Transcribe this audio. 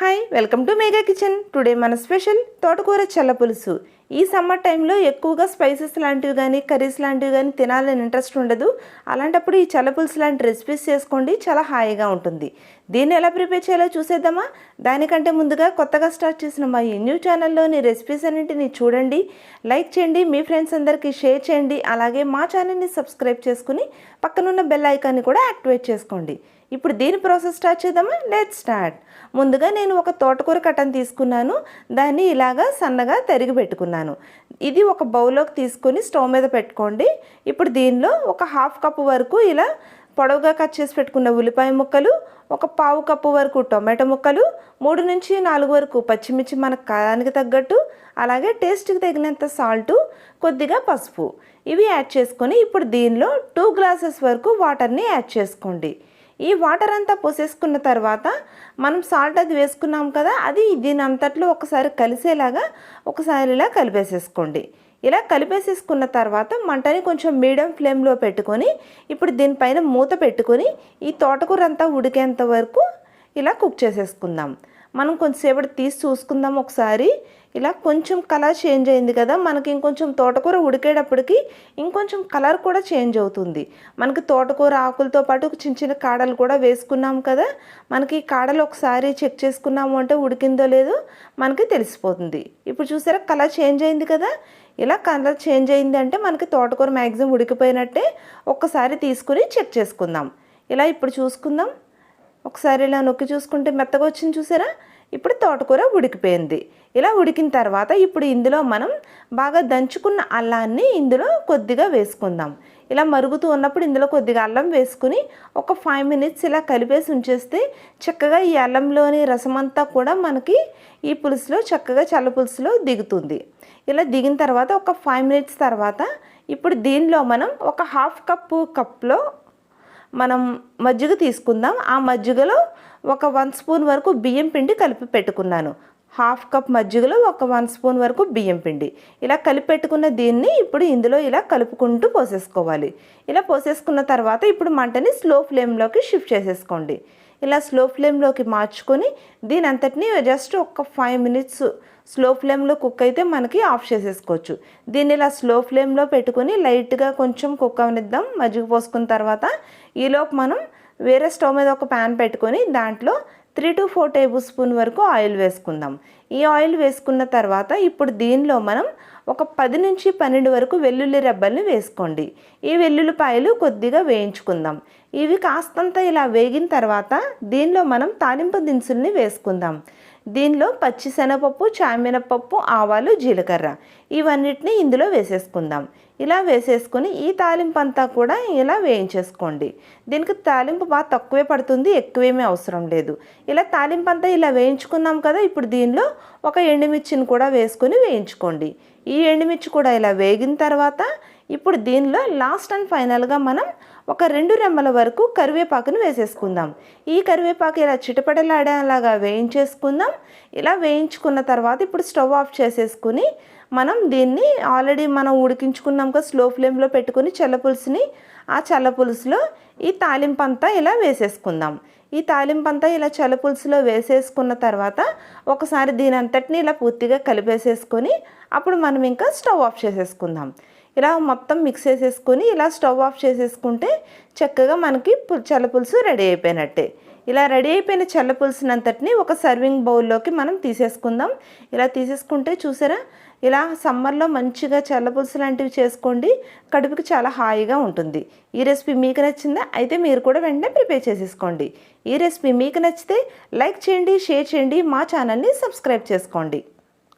Hi welcome to Megha kitchen today మన special తోటకూర చల్ల పులుసు. ఈ సమ్మర్ టైంలో ఎక్కువగా స్పైసెస్ లాంటివి కానీ కర్రీస్ లాంటివి కానీ తినాలని ఇంట్రెస్ట్ ఉండదు. అలాంటప్పుడు ఈ చల్ల లాంటి రెసిపీస్ చేసుకోండి. చాలా హాయిగా ఉంటుంది. దీన్ని ఎలా ప్రిపేర్ చేయాలో చూసేద్దామా? దానికంటే ముందుగా కొత్తగా స్టార్ట్ చేసిన మా ఈ న్యూ ఛానల్లోని రెసిపీస్ అన్నింటినీ చూడండి. లైక్ చేయండి. మీ ఫ్రెండ్స్ అందరికీ షేర్ చేయండి. అలాగే మా ఛానల్ని సబ్స్క్రైబ్ చేసుకుని పక్కనున్న బెల్ ఐకాన్ని కూడా యాక్టివేట్ చేసుకోండి. ఇప్పుడు దీని ప్రాసెస్ స్టార్ట్ చేద్దామా? Let start. ముందుగా నేను ఒక తోటకూర కట్టను తీసుకున్నాను. దాన్ని ఇలాగా సన్నగా తరిగి పెట్టుకున్నాను. ఇది ఒక బౌల్లోకి తీసుకొని స్టవ్ మీద పెట్టుకోండి. ఇప్పుడు దీనిలో ఒక హాఫ్ కప్ వరకు ఇలా పొడవుగా కట్ చేసి పెట్టుకున్న ఉల్లిపాయ ముక్కలు ఒక పావు కప్పు వరకు టొమాటో ముక్కలు మూడు నుంచి నాలుగు వరకు పచ్చిమిర్చి మన కారానికి తగ్గట్టు అలాగే టేస్ట్కి తగినంత సాల్టు కొద్దిగా పసుపు. ఇవి యాడ్ చేసుకొని ఇప్పుడు దీనిలో టూ గ్లాసెస్ వరకు వాటర్ని యాడ్ చేసుకోండి. ఈ వాటర్ అంతా పోసేసుకున్న తర్వాత మనం సాల్ట్ అది వేసుకున్నాం కదా అది దీని అంతట్లో ఒకసారి కలిసేలాగా ఒకసారి ఇలా కలిపేసేసుకోండి. ఇలా కలిపేసేసుకున్న తర్వాత మంటని కొంచెం మీడియం ఫ్లేమ్లో పెట్టుకొని ఇప్పుడు దీనిపైన మూత పెట్టుకొని ఈ తోటకూర అంతా ఉడికేంత వరకు ఇలా కుక్ చేసేసుకుందాం. మనం కొంచెంసేపటి తీసి చూసుకుందాం ఒకసారి. ఇలా కొంచెం కలర్ చేంజ్ అయింది కదా మనకి ఇంకొంచెం తోటకూర ఉడికేటప్పటికి ఇంకొంచెం కలర్ కూడా చేంజ్ అవుతుంది. మనకి తోటకూర ఆకులతో పాటు చిన్న చిన్న కాడలు కూడా వేసుకున్నాం కదా మనకి కాడలు ఒకసారి చెక్ చేసుకున్నాము అంటే ఉడికిందో లేదో మనకి తెలిసిపోతుంది. ఇప్పుడు చూసారా కలర్ చేంజ్ అయింది కదా ఇలా కలర్ చేంజ్ అయింది అంటే మనకి తోటకూర మ్యాక్సిమం ఉడికిపోయినట్టే ఒక్కసారి తీసుకుని చెక్ చేసుకుందాం. ఇలా ఇప్పుడు చూసుకుందాం. ఒకసారి ఇలా నొక్కి చూసుకుంటే మెత్తగా వచ్చింది చూసారా? ఇప్పుడు తోటకూర ఉడికిపోయింది. ఇలా ఉడికిన తర్వాత ఇప్పుడు ఇందులో మనం బాగా దంచుకున్న అల్లాన్ని ఇందులో కొద్దిగా వేసుకుందాం. ఇలా మరుగుతూ ఉన్నప్పుడు ఇందులో కొద్దిగా అల్లం వేసుకుని ఒక ఫైవ్ మినిట్స్ ఇలా కలిపేసి ఉంచేస్తే చక్కగా ఈ అల్లంలోని రసమంతా కూడా మనకి ఈ పులుసులో చక్కగా చల్ల పులుసులో దిగుతుంది. ఇలా దిగిన తర్వాత ఒక ఫైవ్ మినిట్స్ తర్వాత ఇప్పుడు దీనిలో మనం ఒక హాఫ్ కప్పు కప్లో మనం మజ్జిగ తీసుకుందాం. ఆ మజ్జిగలో ఒక వన్ స్పూన్ వరకు బియ్యం పిండి కలిపి పెట్టుకున్నాను. హాఫ్ కప్ మజ్జిగలో ఒక వన్ స్పూన్ వరకు బియ్యం పిండి. ఇలా కలిపి పెట్టుకున్న దీన్ని ఇప్పుడు ఇందులో ఇలా కలుపుకుంటూ పోసేసుకోవాలి. ఇలా పోసేసుకున్న తర్వాత ఇప్పుడు మంటని స్లో ఫ్లేమ్లోకి షిఫ్ట్ చేసేసుకోండి. ఇలా స్లో ఫ్లేమ్లోకి మార్చుకొని దీని అంతటిని జస్ట్ ఒక ఫైవ్ మినిట్స్ స్లో ఫ్లేమ్లో కుక్ అయితే మనకి ఆఫ్ చేసేసుకోవచ్చు. దీన్ని ఇలా స్లో ఫ్లేమ్లో పెట్టుకొని లైట్గా కొంచెం కుక్ అవనిద్దాం. మజ్జిగ పోసుకున్న తర్వాత ఈలోపు మనం వేరే స్టవ్ మీద ఒక ప్యాన్ పెట్టుకొని దాంట్లో three to four tablespoon వరకు ఆయిల్ వేసుకుందాం. ఈ ఆయిల్ వేసుకున్న తర్వాత ఇప్పుడు దీనిలో మనం ఒక పది నుంచి పన్నెండు వరకు వెల్లుల్లి రెబ్బల్ని వేసుకోండి. ఈ వెల్లుల్లిపాయలు కొద్దిగా వేయించుకుందాం. ఇవి కాస్తంత ఇలా వేగిన తర్వాత దీనిలో మనం తాలింపు దినుసుల్ని వేసుకుందాం. దీనిలో పచ్చిశనగపప్పు చామినపప్పు ఆవాలు జీలకర్ర. ఇవన్నిటిని ఇందులో వేసేసుకుందాం. ఇలా వేసేసుకొని ఈ తాలింపు అంతా కూడా ఇలా వేయించేసుకోండి. దీనికి తాలింపు బాగా తక్కువే పడుతుంది ఎక్కువేమీ అవసరం లేదు. ఇలా తాలింపు అంతా ఇలా వేయించుకున్నాం కదా ఇప్పుడు దీనిలో ఒక ఎండుమిర్చిని కూడా వేసుకొని వేయించుకోండి. ఈ ఎండుమిర్చి కూడా ఇలా వేగిన తర్వాత ఇప్పుడు దీనిలో లాస్ట్ అండ్ ఫైనల్గా మనం ఒక రెండు రెమ్మల వరకు కరివేపాకును వేసేసుకుందాం. ఈ కరివేపాకు ఇలా చిటపటలాడేలాగా వేయించేసుకుందాం. ఇలా వేయించుకున్న తర్వాత ఇప్పుడు స్టవ్ ఆఫ్ చేసేసుకుని మనం దీన్ని ఆల్రెడీ మనం ఉడికించుకున్నాం కదా స్లో ఫ్లేమ్లో పెట్టుకుని చల్లపులుసుని ఆ చల్లపులుసులో ఈ తాలింపు అంతా ఇలా వేసేసుకుందాం. ఈ తాలింపంతా ఇలా చల్లపులుసులో వేసేసుకున్న తర్వాత ఒకసారి దీని అంతటిని ఇలా పూర్తిగా కలిపేసేసుకొని అప్పుడు మనం ఇంకా స్టవ్ ఆఫ్ చేసేసుకుందాం. ఇలా మొత్తం మిక్స్ చేసేసుకొని ఇలా స్టవ్ ఆఫ్ చేసేసుకుంటే చక్కగా మనకి చల్లపులుసు రెడీ అయిపోయినట్టే. ఇలా రెడీ అయిపోయిన చల్ల పులుసునంతటిని ఒక సర్వింగ్ బౌల్లోకి మనం తీసేసుకుందాం. ఇలా తీసేసుకుంటే చూసారా? ఇలా సమ్మర్లో మంచిగా చల్ల పులుసు లాంటివి చేసుకోండి. కడుపుకి చాలా హాయిగా ఉంటుంది. ఈ రెసిపీ మీకు నచ్చిందా? అయితే మీరు కూడా వెంటనే ప్రిపేర్ చేసేసుకోండి. ఈ రెసిపీ మీకు నచ్చితే లైక్ చేయండి షేర్ చేయండి మా ఛానల్ని సబ్స్క్రైబ్ చేసుకోండి.